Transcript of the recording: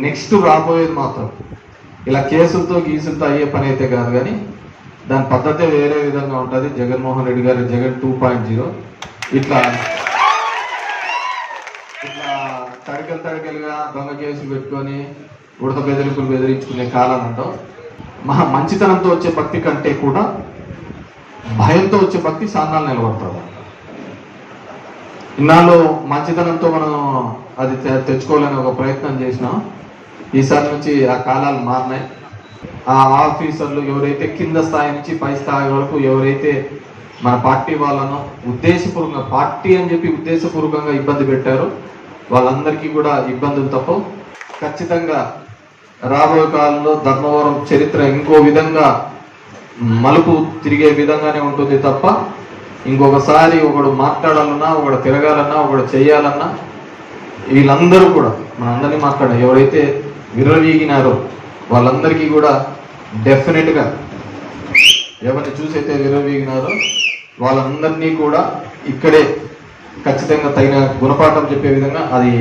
Next రాబోయేది మాత్రం. ఇలా కేసులతో గీసులతో అయ్యే పని అయితే కాదు కానీ దాని పద్ధతే వేరే విధంగా ఉంటుంది. జగన్మోహన్ రెడ్డి గారు జగన్ టూ పాయింట్ జీరో. ఇట్లా ఇట్లా తడికలు తడికలుగా దొంగ కేసులు పెట్టుకొని ఉడత బెదిరింపులు బెదిరించుకునే కాలం అంటాం మహా మంచితనంతో వచ్చే భక్తి కంటే కూడా భయంతో వచ్చే భక్తి సాన్నాలు నిలబడుతుంది ఇన్నాళ్ళు మంచితనంతో మనం అది తె- తెచ్చుకోవాలని ఒక ప్రయత్నం చేసినాం. ఈసారి నుంచి ఆ కాలాలు మారినాయి. ఆ ఆఫీసర్లు ఎవరైతే కింద స్థాయి నుంచి పై స్థాయి వరకు ఎవరైతే మన పార్టీ వాళ్ళను ఉద్దేశపూర్వకంగా పార్టీ అని చెప్పి ఉద్దేశపూర్వకంగా ఇబ్బంది పెట్టారో వాళ్ళందరికీ కూడా ఇబ్బందులు తప్పవు. ఖచ్చితంగా రాబోయే కాలంలో ధర్మవరం చరిత్ర ఇంకో విధంగా మలుపు తిరిగే విధంగానే ఉంటుంది తప్ప ఇంకొకసారి ఒకడు మాట్లాడాలన్నా ఒకడు తిరగాలన్నా ఒకడు చేయాలన్నా వీళ్ళందరూ కూడా మనందరినీ మాట్లాడాలి ఎవరైతే విర్రవీగినారో వాళ్ళందరికీ కూడా డెఫినెట్గా ఎవరిని చూసైతే విర్రవీగినారో వాళ్ళందరినీ కూడా ఇక్కడే ఖచ్చితంగా తగిన గుణపాఠం చెప్పే విధంగా అది